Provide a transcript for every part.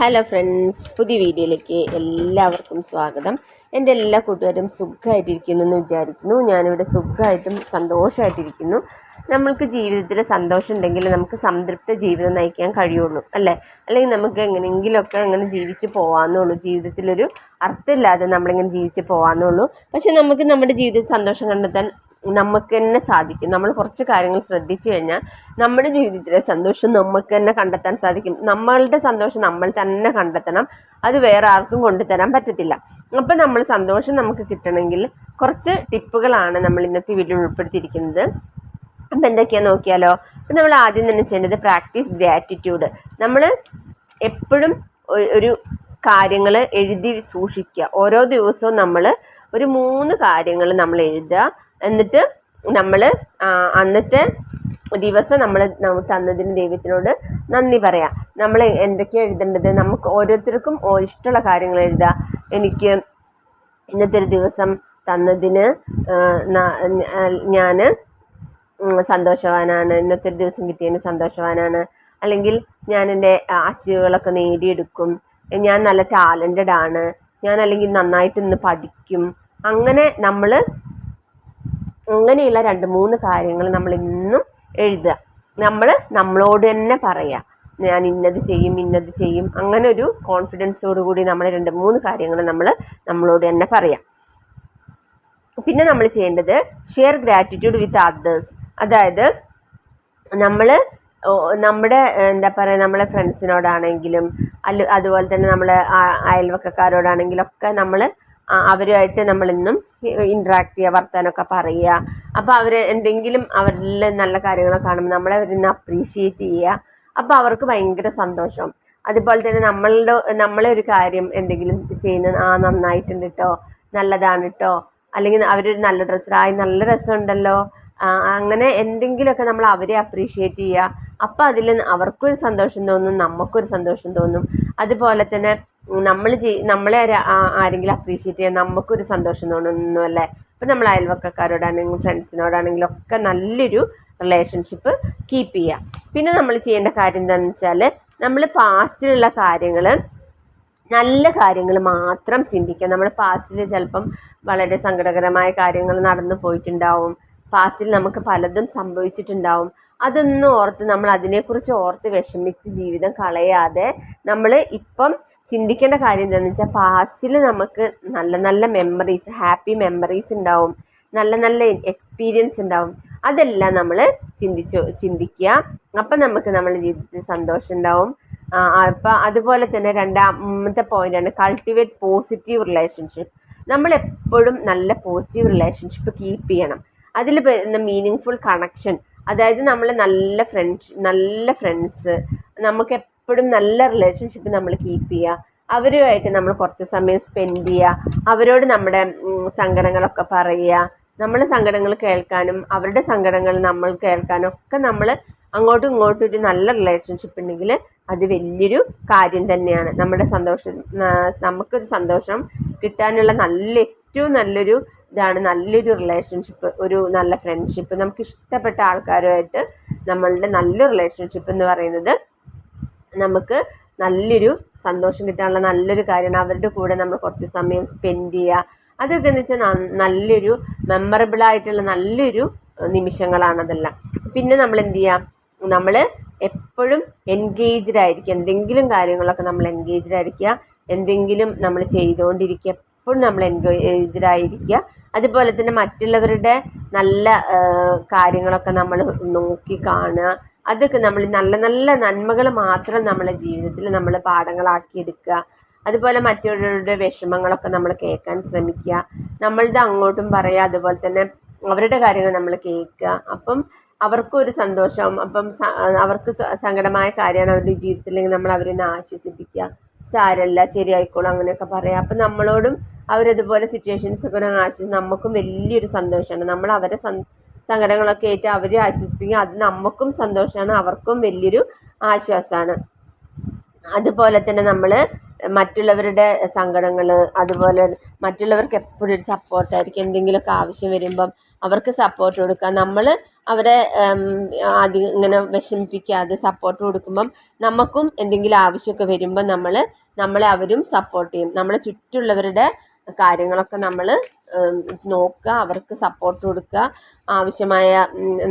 Hello friends പുതിയ വീഡിയോയിലേക്ക് എല്ലാവർക്കും സ്വാഗതം. എന്റെ എല്ലാ കൂട്ടുകാരും സുഖമായിട്ടിരിക്കുന്നു എന്ന് വിചാരിക്കുന്നു. ഞാനിവിടെ സുഖമായിട്ടും സന്തോഷമായിട്ടിരിക്കുന്നു. നമ്മൾക്ക് ജീവിതത്തിൽ സന്തോഷം ഉണ്ടെങ്കിൽ നമുക്ക് സംതൃപ്ത ജീവിതം നയിക്കാൻ കഴിയുള്ളൂ അല്ലേ? അല്ലെങ്കിൽ നമുക്ക് എങ്ങനെയെങ്കിലുമൊക്കെ അങ്ങനെ ജീവിച്ച് പോകാമെന്നുള്ളൂ ജീവിതത്തിലൊരു അർത്ഥമില്ലാതെ നമ്മളിങ്ങനെ ജീവിച്ച് പോകാമെന്നുള്ളൂ പക്ഷെ നമുക്ക് നമ്മുടെ ജീവിതത്തിൽ സന്തോഷം കണ്ടെത്താൻ നമുക്ക് തന്നെ സാധിക്കും. നമ്മൾ കുറച്ച് കാര്യങ്ങൾ ശ്രദ്ധിച്ചു കഴിഞ്ഞാൽ നമ്മുടെ ജീവിതത്തിലെ സന്തോഷം നമുക്ക് തന്നെ കണ്ടെത്താൻ സാധിക്കും. നമ്മളുടെ സന്തോഷം നമ്മൾ തന്നെ കണ്ടെത്തണം. അത് വേറെ ആർക്കും കൊണ്ടുതരാൻ പറ്റത്തില്ല. അപ്പം നമ്മൾ സന്തോഷം നമുക്ക് കിട്ടണമെങ്കിൽ കുറച്ച് ടിപ്പുകളാണ് നമ്മൾ ഇന്നത്തെ വീഡിയോ ഉൾപ്പെടുത്തിയിരിക്കുന്നത്. അപ്പം എന്തൊക്കെയാണെന്ന് നോക്കിയാലോ? അപ്പം നമ്മൾ ആദ്യം തന്നെ ചെയ്യേണ്ടത് പ്രാക്ടീസ് ഗ്രാറ്റിറ്റ്യൂഡ്. നമ്മൾ എപ്പോഴും ഒരു കാര്യങ്ങൾ എഴുതി സൂക്ഷിക്കുക. ഓരോ ദിവസവും നമ്മൾ ഒരു മൂന്ന് കാര്യങ്ങൾ നമ്മൾ എഴുതുക. എന്നിട്ട് നമ്മൾ അന്നത്തെ ദിവസം നമ്മൾ തന്നതിന് ദൈവത്തിനോട് നന്ദി പറയാം. നമ്മൾ എന്തൊക്കെയാണ് എഴുതേണ്ടത്? നമുക്ക് ഓരോരുത്തർക്കും ഇഷ്ടമുള്ള കാര്യങ്ങൾ എഴുതുക. എനിക്ക് ഇന്നത്തെ ഒരു ദിവസം തന്നതിന് ഞാൻ സന്തോഷവാനാണ്. ഇന്നത്തെ ഒരു ദിവസം കിട്ടിയതിന് സന്തോഷവാനാണ്. അല്ലെങ്കിൽ ഞാൻ എന്റെ അച്ചീവുകളൊക്കെ നേടിയെടുക്കും. ഞാൻ നല്ല ടാലന്റഡ് ആണ് ഞാൻ അല്ലെങ്കിൽ നന്നായിട്ട് ഇന്ന് പഠിക്കും. അങ്ങനെ നമ്മൾ അങ്ങനെയുള്ള രണ്ട് മൂന്ന് കാര്യങ്ങൾ നമ്മൾ ഇന്നും എഴുതുക. നമ്മൾ നമ്മളോട് തന്നെ പറയുക. ഞാൻ ഇന്നത് ചെയ്യും ഇന്നത് ചെയ്യും. അങ്ങനെ ഒരു കോൺഫിഡൻസോട് കൂടി നമ്മൾ രണ്ട് മൂന്ന് കാര്യങ്ങൾ നമ്മൾ നമ്മളോട് തന്നെ പറയാം പിന്നെ നമ്മൾ ചെയ്യേണ്ടത് ഷെയർ ഗ്രാറ്റിറ്റ്യൂഡ് വിത്ത് അതേഴ്സ് അതായത് നമ്മൾ നമ്മുടെ എന്താ പറയുക നമ്മളെ ഫ്രണ്ട്സിനോടാണെങ്കിലും അല്ല അതുപോലെ തന്നെ നമ്മളെ അയൽവക്കക്കാരോടാണെങ്കിലൊക്കെ നമ്മൾ അവരുമായിട്ട് നമ്മളിന്നും ഇൻട്രാക്ട് ചെയ്യുക വർത്തമാനമൊക്കെ പറയുക. അപ്പോൾ അവർ എന്തെങ്കിലും അവരിൽ നല്ല കാര്യങ്ങളൊക്കെ കാണുമ്പോൾ നമ്മളെ അവരിന്ന് അപ്രീഷിയേറ്റ് ചെയ്യുക. അപ്പോൾ അവർക്ക് ഭയങ്കര സന്തോഷം. അതുപോലെ തന്നെ നമ്മളുടെ നമ്മളെ ഒരു കാര്യം എന്തെങ്കിലും ചെയ്യുന്ന ആ നന്നായിട്ടുണ്ട് കേട്ടോ നല്ലതാണ് കേട്ടോ അല്ലെങ്കിൽ അവരൊരു നല്ല ഡ്രസ്സ് ആയി നല്ല രസമുണ്ടല്ലോ അങ്ങനെ എന്തെങ്കിലുമൊക്കെ നമ്മൾ അവരെ അപ്രീഷിയേറ്റ് ചെയ്യുക. അപ്പോൾ അതിൽ അവർക്കൊരു സന്തോഷം തോന്നും നമുക്കൊരു സന്തോഷം തോന്നും. അതുപോലെ തന്നെ നമ്മൾ ചെയ് നമ്മളെ ആരെങ്കിലും അപ്രീഷിയേറ്റ് ചെയ്യാൻ നമുക്കൊരു സന്തോഷം തോന്നുന്നു അല്ലേ? ഇപ്പം നമ്മൾ അയൽവക്കക്കാരോടാണെങ്കിലും ഫ്രണ്ട്സിനോടാണെങ്കിലും ഒക്കെ നല്ലൊരു റിലേഷൻഷിപ്പ് കീപ്പ് ചെയ്യുക. പിന്നെ നമ്മൾ ചെയ്യേണ്ട കാര്യം എന്താണെന്ന് വെച്ചാൽ നമ്മൾ പാസ്റ്റിലുള്ള കാര്യങ്ങൾ നല്ല കാര്യങ്ങൾ മാത്രം ചിന്തിക്കുക. നമ്മൾ പാസ്റ്റിൽ ചിലപ്പം വളരെ സങ്കടകരമായ കാര്യങ്ങൾ നടന്നു പോയിട്ടുണ്ടാവും. പാസ്റ്റിൽ നമുക്ക് പലതും സംഭവിച്ചിട്ടുണ്ടാവും. അതൊന്നും ഓർത്ത് നമ്മൾ അതിനെക്കുറിച്ച് ഓർത്ത് വിഷമിച്ച് ജീവിതം കളയാതെ നമ്മൾ ഇപ്പം ചിന്തിക്കേണ്ട കാര്യം എന്താണെന്ന് വെച്ചാൽ പാസ്റ്റിൽ നമുക്ക് നല്ല നല്ല മെമ്മറീസ് ഹാപ്പി മെമ്മറീസ് ഉണ്ടാവും. നല്ല നല്ല എക്സ്പീരിയൻസ് ഉണ്ടാവും. അതെല്ലാം നമ്മൾ ചിന്തിച്ചു ചിന്തിക്കുക. അപ്പം നമുക്ക് നമ്മുടെ ജീവിതത്തിൽ സന്തോഷം ഉണ്ടാവും. അപ്പം അതുപോലെ തന്നെ രണ്ടാമത്തെ പോയിന്റാണ് കൾട്ടിവേറ്റ് പോസിറ്റീവ് റിലേഷൻഷിപ്പ് നമ്മൾ എപ്പോഴും നല്ല പോസിറ്റീവ് റിലേഷൻഷിപ്പ് കീപ്പ് ചെയ്യണം. അതിൽ വരുന്ന മീനിങ് ഫുൾ കണക്ഷൻ അതായത് നമ്മൾ നല്ല ഫ്രണ്ട്സ് നല്ല ഫ്രണ്ട്സ് നമുക്ക് എപ്പോഴും നല്ല റിലേഷൻഷിപ്പ് നമ്മൾ കീപ്പ് ചെയ്യുക അവരുമായിട്ട് നമ്മൾ കുറച്ച് സമയം സ്പെൻഡ് ചെയ്യുക അവരോട് നമ്മുടെ സങ്കടങ്ങളൊക്കെ പറയുക നമ്മളെ സങ്കടങ്ങൾ കേൾക്കാനും അവരുടെ സങ്കടങ്ങൾ നമ്മൾ കേൾക്കാനും ഒക്കെ നമ്മൾ അങ്ങോട്ടും ഇങ്ങോട്ടും ഒരു നല്ല റിലേഷൻഷിപ്പ് ഉണ്ടെങ്കിൽ അത് വലിയൊരു കാര്യം തന്നെയാണ്. നമ്മുടെ സന്തോഷം നമുക്കൊരു സന്തോഷം കിട്ടാനുള്ള നല്ല ഏറ്റവും നല്ലൊരു ഇതാണ് നല്ലൊരു റിലേഷൻഷിപ്പ് ഒരു നല്ല ഫ്രണ്ട്ഷിപ്പ് നമുക്ക് ഇഷ്ടപ്പെട്ട ആൾക്കാരുമായിട്ട് നമ്മളുടെ നല്ല റിലേഷൻഷിപ്പ് എന്ന് പറയുന്നത് നമുക്ക് നല്ലൊരു സന്തോഷം കിട്ടാനുള്ള നല്ലൊരു കാര്യമാണ്. അവരുടെ കൂടെ നമ്മൾ കുറച്ച് സമയം സ്പെൻഡ് ചെയ്യുക. അതൊക്കെ എന്ന് വെച്ചാൽ നല്ലൊരു മെമ്മറബിൾ ആയിട്ടുള്ള നല്ലൊരു നിമിഷങ്ങളാണ് അതെല്ലാം. പിന്നെ നമ്മൾ എന്ത് ചെയ്യാം? നമ്മൾ എപ്പോഴും എൻഗേജ്ഡ് ആയിരിക്കുക. എന്തെങ്കിലും കാര്യങ്ങളൊക്കെ നമ്മൾ എൻഗേജ്ഡ് ആയിരിക്കുക. എന്തെങ്കിലും നമ്മൾ ചെയ്തുകൊണ്ടിരിക്കുക. എപ്പോഴും നമ്മൾ എൻഗേജ്ഡ് ആയിരിക്കുക. അതുപോലെ തന്നെ മറ്റുള്ളവരുടെ നല്ല കാര്യങ്ങളൊക്കെ നമ്മൾ നോക്കി കാണുക. അതൊക്കെ നമ്മൾ നല്ല നല്ല നന്മകൾ മാത്രം നമ്മളെ ജീവിതത്തിൽ നമ്മൾ പാഠങ്ങളാക്കി എടുക്കുക. അതുപോലെ മറ്റുള്ളവരുടെ വിഷമങ്ങളൊക്കെ നമ്മൾ കേൾക്കാൻ ശ്രമിക്കുക. നമ്മളുടെ അങ്ങോട്ടും പറയുക അതുപോലെ തന്നെ അവരുടെ കാര്യങ്ങൾ നമ്മൾ കേൾക്കുക. അപ്പം അവർക്കും ഒരു സന്തോഷം. അപ്പം അവർക്ക് സങ്കടമായ കാര്യമാണ് അവരുടെ ജീവിതത്തിൽ. നമ്മൾ അവരെ ആശ്വസിപ്പിക്കുക. സാരല്ല ശരിയായിക്കോളും അങ്ങനെയൊക്കെ പറയാം. അപ്പം നമ്മളോടും അവരതുപോലെ സിറ്റുവേഷൻസ് ഒക്കെ ആശ്വസിച്ച് നമുക്കും വലിയൊരു സന്തോഷമാണ്. നമ്മൾ അവരെ സങ്കടങ്ങളൊക്കെ ഏറ്റ് അവരെ ആശ്വസിപ്പിക്കുക അത് നമുക്കും സന്തോഷമാണ് അവർക്കും വലിയൊരു ആശ്വാസമാണ്. അതുപോലെ തന്നെ നമ്മൾ മറ്റുള്ളവരുടെ സങ്കടങ്ങൾ അതുപോലെ മറ്റുള്ളവർക്ക് എപ്പോഴും ഒരു സപ്പോർട്ടായിരിക്കും എന്തെങ്കിലുമൊക്കെ ആവശ്യം വരുമ്പം അവർക്ക് സപ്പോർട്ട് കൊടുക്കുക നമ്മൾ അവരെ അധികം ഇങ്ങനെ വിഷമിപ്പിക്കാതെ സപ്പോർട്ട് കൊടുക്കുമ്പം നമുക്കും എന്തെങ്കിലും ആവശ്യമൊക്കെ വരുമ്പം നമ്മൾ നമ്മളെ അവരും സപ്പോർട്ട് ചെയ്യും. നമ്മളെ ചുറ്റുമുള്ളവരുടെ കാര്യങ്ങളൊക്കെ നമ്മൾ നോക്കുക അവർക്ക് സപ്പോർട്ട് കൊടുക്കുക ആവശ്യമായ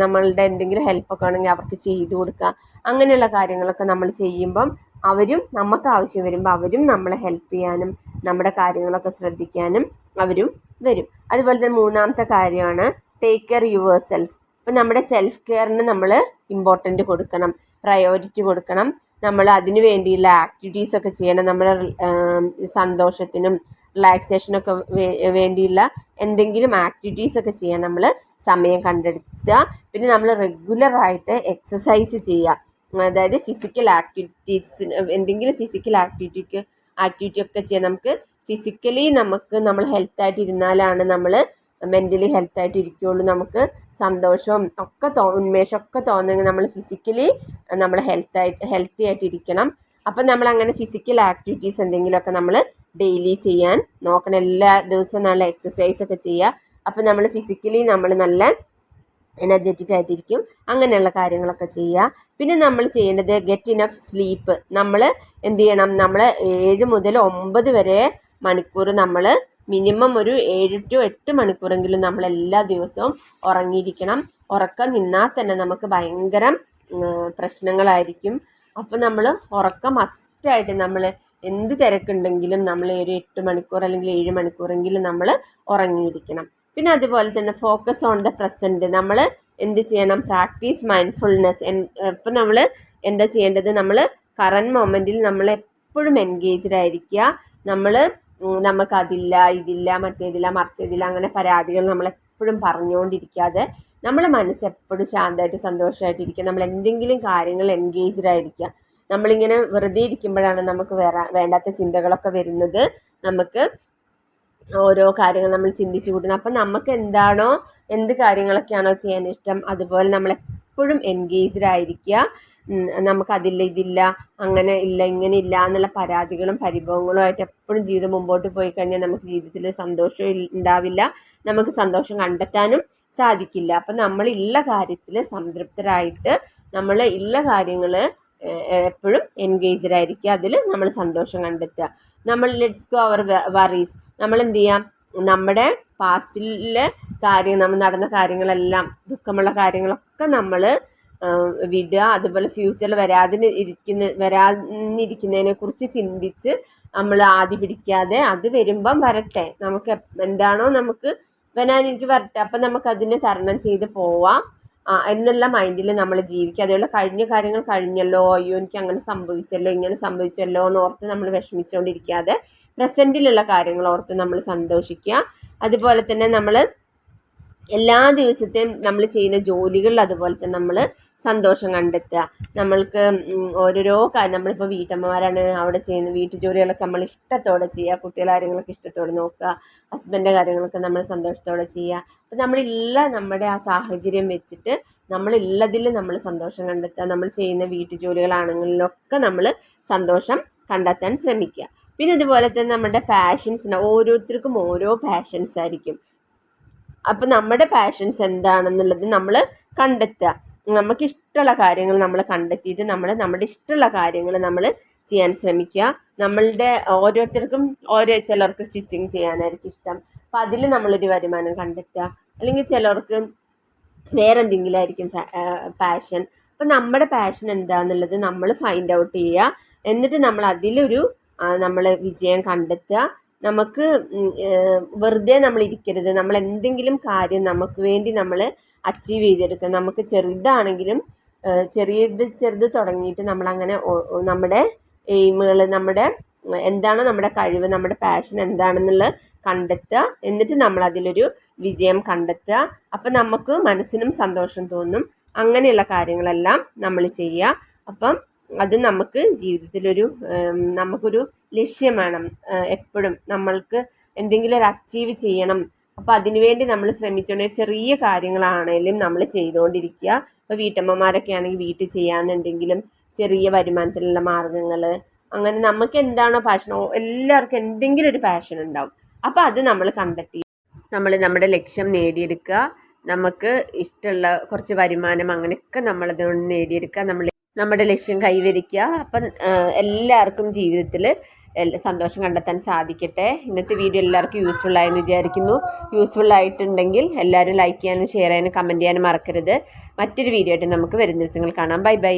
നമ്മളുടെ എന്തെങ്കിലും ഹെൽപ്പൊക്കെ ആണെങ്കിൽ അവർക്ക് ചെയ്തു കൊടുക്കുക. അങ്ങനെയുള്ള കാര്യങ്ങളൊക്കെ നമ്മൾ ചെയ്യുമ്പം അവരും നമുക്ക് ആവശ്യം വരുമ്പോൾ അവരും നമ്മളെ ഹെൽപ്പ് ചെയ്യാനും നമ്മുടെ കാര്യങ്ങളൊക്കെ ശ്രദ്ധിക്കാനും അവരും വരും. അതുപോലെ തന്നെ മൂന്നാമത്തെ കാര്യമാണ് ടേക്ക് കെയർ യുവർ സെൽഫ് ഇപ്പം നമ്മുടെ സെൽഫ് കെയറിന് നമ്മൾ ഇമ്പോർട്ടന്റ് കൊടുക്കണം പ്രയോറിറ്റി കൊടുക്കണം. നമ്മൾ അതിനു വേണ്ടിയുള്ള ആക്ടിവിറ്റീസ് ഒക്കെ ചെയ്യണം. നമ്മുടെ സന്തോഷത്തിനും റിലാക്സേഷനൊക്കെ വേണ്ടിയുള്ള എന്തെങ്കിലും ആക്ടിവിറ്റീസ് ഒക്കെ ചെയ്യാൻ നമ്മൾ സമയം കണ്ടെടുക്കുക പിന്നെ നമ്മൾ റെഗുലറായിട്ട് എക്സസൈസ് ചെയ്യുക. അതായത് ഫിസിക്കൽ ആക്ടിവിറ്റീസ് എന്തെങ്കിലും ഫിസിക്കൽ ആക്ടിവിറ്റിക്ക് ആക്ടിവിറ്റി ഒക്കെ ചെയ്യാൻ നമുക്ക് ഫിസിക്കലി നമുക്ക് നമ്മൾ ഹെൽത്തായിട്ട് ഇരുന്നാലാണ് നമ്മൾ മെന്റലി ഹെൽത്തായിട്ട് ഇരിക്കുകയുള്ളൂ നമുക്ക് സന്തോഷവും ഒക്കെ തോ ഉന്മേഷമൊക്കെ തോന്നുമെങ്കിൽ നമ്മൾ ഫിസിക്കലി നമ്മൾ ഹെൽത്തായിട്ട് ഹെൽത്തി ആയിട്ട് ഇരിക്കണം. അപ്പം നമ്മൾ അങ്ങനെ ഫിസിക്കൽ ആക്ടിവിറ്റീസ് എന്തെങ്കിലുമൊക്കെ നമ്മൾ ഡെയിലി ചെയ്യാൻ. നോക്കണം എല്ലാ ദിവസവും നല്ല എക്സസൈസ് ഒക്കെ ചെയ്യുക. അപ്പം നമ്മൾ ഫിസിക്കലി നമ്മൾ നല്ല എനർജറ്റിക് ആയിട്ടിരിക്കും. അങ്ങനെയുള്ള കാര്യങ്ങളൊക്കെ ചെയ്യുക. പിന്നെ നമ്മൾ ചെയ്യേണ്ടത് ഗെറ്റ് ഇനഫ് സ്ലീപ്പ് നമ്മൾ എന്ത് ചെയ്യണം? നമ്മൾ ഏഴ് മുതൽ ഒമ്പത് വരെ മണിക്കൂർ നമ്മൾ മിനിമം ഒരു ഏഴ് ടു എട്ട് മണിക്കൂറെങ്കിലും നമ്മൾ എല്ലാ ദിവസവും ഉറങ്ങിയിരിക്കണം. ഉറക്കം നിന്നാൽ തന്നെ നമുക്ക് ഭയങ്കര പ്രശ്നങ്ങളായിരിക്കും. അപ്പോൾ നമ്മൾ ഉറക്കം മസ്റ്റായിട്ട് നമ്മൾ എന്ത് തിരക്കുണ്ടെങ്കിലും നമ്മൾ ഒരു എട്ട് മണിക്കൂർ അല്ലെങ്കിൽ ഏഴ് മണിക്കൂറെങ്കിലും നമ്മൾ ഉറങ്ങിയിരിക്കണം. പിന്നെ അതുപോലെ തന്നെ ഫോക്കസ് ഓൺ ദ പ്രസന്റ് നമ്മൾ എന്ത് ചെയ്യണം? പ്രാക്ടീസ് മൈൻഡ്ഫുൾനെസ് ഇപ്പം നമ്മൾ എന്താ ചെയ്യേണ്ടത്? നമ്മൾ കറണ്ട് മൊമെന്റിൽ നമ്മൾ എപ്പോഴും എൻഗേജ്ഡ് ആയിരിക്കുക. നമ്മൾ നമുക്ക് നമുക്കതില്ല ഇതില്ല മറ്റേതില്ല മറിച്ചതില്ല അങ്ങനെ പരാതികൾ നമ്മൾ എപ്പോഴും പറഞ്ഞുകൊണ്ടിരിക്കാതെ നമ്മളെ മനസ്സ് എപ്പോഴും ശാന്തമായിട്ട് സന്തോഷമായിട്ടിരിക്കുക നമ്മൾ എന്തെങ്കിലും കാര്യങ്ങൾ എൻഗേജ്ഡ് ആയിരിക്കുക. നമ്മളിങ്ങനെ വെറുതെ ഇരിക്കുമ്പോഴാണ് നമുക്ക് വേറെ വേണ്ടാത്ത ചിന്തകളൊക്കെ വരുന്നത്. നമുക്ക് ഓരോ കാര്യങ്ങൾ നമ്മൾ ചിന്തിച്ചു കൂട്ടുന്നത്. അപ്പം നമുക്ക് എന്താണോ എന്ത് കാര്യങ്ങളൊക്കെയാണോ ചെയ്യാൻ ഇഷ്ടം അതുപോലെ നമ്മൾ എപ്പോഴും എൻഗേജ്ഡ് ആയിരിക്കുക. നമുക്കതില്ല ഇതില്ല അങ്ങനെ ഇല്ല ഇങ്ങനെ ഇല്ല എന്നുള്ള പരാതികളും പരിഭവങ്ങളും ആയിട്ട് എപ്പോഴും ജീവിതം മുമ്പോട്ട് പോയി കഴിഞ്ഞാൽ നമുക്ക് ജീവിതത്തിൽ സന്തോഷം ഉണ്ടാവില്ല. നമുക്ക് സന്തോഷം കണ്ടെത്താനും സാധിക്കില്ല. അപ്പം നമ്മളുള്ള കാര്യത്തിൽ സംതൃപ്തരായിട്ട് നമ്മൾ ഉള്ള കാര്യങ്ങൾ എപ്പോഴും എൻഗേജ്ഡ് ആയിരിക്കുക. അതിൽ നമ്മൾ സന്തോഷം കണ്ടെത്തുക. നമ്മൾ ലെറ്റ്സ് ഗോ അവർ വറീസ് നമ്മൾ എന്ത് ചെയ്യാം? നമ്മുടെ പാസ്റ്റിലെ കാര്യം നമ്മൾ നടന്ന കാര്യങ്ങളെല്ലാം ദുഃഖമുള്ള കാര്യങ്ങളൊക്കെ നമ്മൾ വിടുക. അതുപോലെ ഫ്യൂച്ചറിൽ വരാതിന് ഇരിക്കുന്ന വരാതിരിക്കുന്നതിനെ കുറിച്ച് ചിന്തിച്ച് നമ്മൾ ആദ്യ പിടിക്കാതെ അത് വരുമ്പം വരട്ടെ. നമുക്ക് എന്താണോ നമുക്ക് വരാനിരിക്കും വരട്ടെ. അപ്പം നമുക്കതിനെ തരണം ചെയ്ത് പോവാം. എന്നുള്ള മൈൻഡിൽ നമ്മൾ ജീവിക്കുക. അതേപോലെ കഴിഞ്ഞ കാര്യങ്ങൾ കഴിഞ്ഞല്ലോ അയ്യോ എനിക്ക് അങ്ങനെ സംഭവിച്ചല്ലോ ഇങ്ങനെ സംഭവിച്ചല്ലോ എന്ന് ഓർത്ത് നമ്മൾ വിഷമിച്ചുകൊണ്ടിരിക്കാതെ പ്രസന്റിലുള്ള കാര്യങ്ങൾ ഓർത്ത് നമ്മൾ സന്തോഷിക്കുക. അതുപോലെ തന്നെ നമ്മൾ എല്ലാ ദിവസത്തെയും നമ്മൾ ചെയ്യുന്ന ജോലികളിൽ അതുപോലെ തന്നെ നമ്മൾ സന്തോഷം കണ്ടെത്തുക. നമ്മൾക്ക് ഓരോരോ കാര്യം നമ്മളിപ്പോൾ വീട്ടമ്മമാരാണ് അവിടെ ചെയ്യുന്നത് വീട്ടു ജോലികളൊക്കെ നമ്മൾ ഇഷ്ടത്തോടെ ചെയ്യുക. കുട്ടികളെ കാര്യങ്ങളൊക്കെ ഇഷ്ടത്തോടെ നോക്കുക. ഹസ്ബൻഡിന്റെ കാര്യങ്ങളൊക്കെ നമ്മൾ സന്തോഷത്തോടെ ചെയ്യുക. അപ്പം നമ്മളില്ല നമ്മുടെ ആ സാഹചര്യം വെച്ചിട്ട് നമ്മളുള്ളതിൽ നമ്മൾ സന്തോഷം കണ്ടെത്തുക. നമ്മൾ ചെയ്യുന്ന വീട്ടു ജോലികളാണെങ്കിലൊക്കെ നമ്മൾ സന്തോഷം കണ്ടെത്താൻ ശ്രമിക്കുക. പിന്നെ അതുപോലെ തന്നെ നമ്മുടെ പാഷൻസ് ഓരോരുത്തർക്കും ഓരോ പാഷൻസ് ആയിരിക്കും. അപ്പം നമ്മുടെ പാഷൻസ് എന്താണെന്നുള്ളത് നമ്മൾ കണ്ടെത്തുക. നമുക്ക് ഇഷ്ടമുള്ള കാര്യങ്ങൾ നമ്മൾ കണ്ടെത്തിയിട്ട് നമ്മൾ നമ്മുടെ ഇഷ്ടമുള്ള കാര്യങ്ങൾ നമ്മൾ ചെയ്യാൻ ശ്രമിക്കുക. നമ്മളുടെ ഓരോരുത്തർക്കും ഓരോ ചിലർക്ക് സ്റ്റിച്ചിങ് ചെയ്യാനായിരിക്കും ഇഷ്ടം. അപ്പം അതിൽ നമ്മളൊരു വരുമാനം കണ്ടെത്തുക. അല്ലെങ്കിൽ ചിലർക്ക് വേറെ എന്തെങ്കിലും ആയിരിക്കും പാഷൻ. അപ്പം നമ്മുടെ പാഷൻ എന്താണെന്നുള്ളത് നമ്മൾ ഫൈൻഡ് ഔട്ട് ചെയ്യുക. എന്നിട്ട് നമ്മൾ അതിലൊരു നമ്മൾ വിജയം കണ്ടെത്തുക. നമുക്ക് വെറുതെ നമ്മൾ എന്തെങ്കിലും കാര്യം നമുക്ക് വേണ്ടി നമ്മൾ അച്ചീവ് ചെയ്തെടുക്കുക നമുക്ക് ചെറുതാണെങ്കിലും ചെറിയത് ചെറുത് തുടങ്ങിയിട്ട് നമ്മളങ്ങനെ നമ്മുടെ എയിമുകൾ നമ്മുടെ എന്താണ് നമ്മുടെ കഴിവ് നമ്മുടെ പാഷൻ എന്താണെന്നുള്ള കണ്ടെത്തുക. എന്നിട്ട് നമ്മൾ അതിലൊരു വിജയം കണ്ടെത്തുക. അപ്പം നമുക്ക് മനസ്സിനും സന്തോഷം തോന്നും. അങ്ങനെയുള്ള കാര്യങ്ങളെല്ലാം നമ്മൾ ചെയ്യുക. അപ്പം അത് നമുക്ക് ജീവിതത്തിലൊരു നമുക്കൊരു ലക്ഷ്യം വേണം എപ്പോഴും നമ്മൾക്ക് എന്തെങ്കിലും ഒരു അച്ചീവ് ചെയ്യണം അപ്പോൾ അതിനുവേണ്ടി നമ്മൾ ശ്രമിച്ചുകൊണ്ട് ചെറിയ കാര്യങ്ങളാണേലും നമ്മൾ ചെയ്തുകൊണ്ടിരിക്കുക ഇപ്പോൾ വീട്ടമ്മമാരൊക്കെ ആണെങ്കിൽ വീട്ടിൽ ചെയ്യാമെന്നുണ്ടെങ്കിലും ചെറിയ വരുമാനത്തിലുള്ള മാർഗങ്ങൾ അങ്ങനെ നമുക്ക് എന്താണോ പാഷനോ എല്ലാവർക്കും എന്തെങ്കിലും ഒരു പാഷൻ ഉണ്ടാവും. അപ്പോൾ അത് നമ്മൾ കണ്ടെത്തി നമ്മൾ നമ്മുടെ ലക്ഷ്യം നേടിയെടുക്കുക. നമുക്ക് ഇഷ്ടമുള്ള കുറച്ച് വരുമാനം അങ്ങനെയൊക്കെ നമ്മളതുകൊണ്ട് നേടിയെടുക്കുക. നമ്മൾ നമ്മുടെ ലക്ഷ്യം കൈവരിക്കുക. അപ്പം എല്ലാവർക്കും ജീവിതത്തിൽ സന്തോഷം കണ്ടെത്താൻ സാധിക്കട്ടെ. ഇന്നത്തെ വീഡിയോ എല്ലാവർക്കും യൂസ്ഫുൾ ആയെന്ന് വിചാരിക്കുന്നു. യൂസ്ഫുൾ ആയിട്ടുണ്ടെങ്കിൽ എല്ലാവരും ലൈക്ക് ചെയ്യാനും ഷെയർ ചെയ്യാനും കമന്റ് ചെയ്യാനും മറക്കരുത്. മറ്റൊരു വീഡിയോ ആയിട്ട് നമുക്ക് വരുന്ന ദിവസങ്ങൾ കാണാം. Bye bye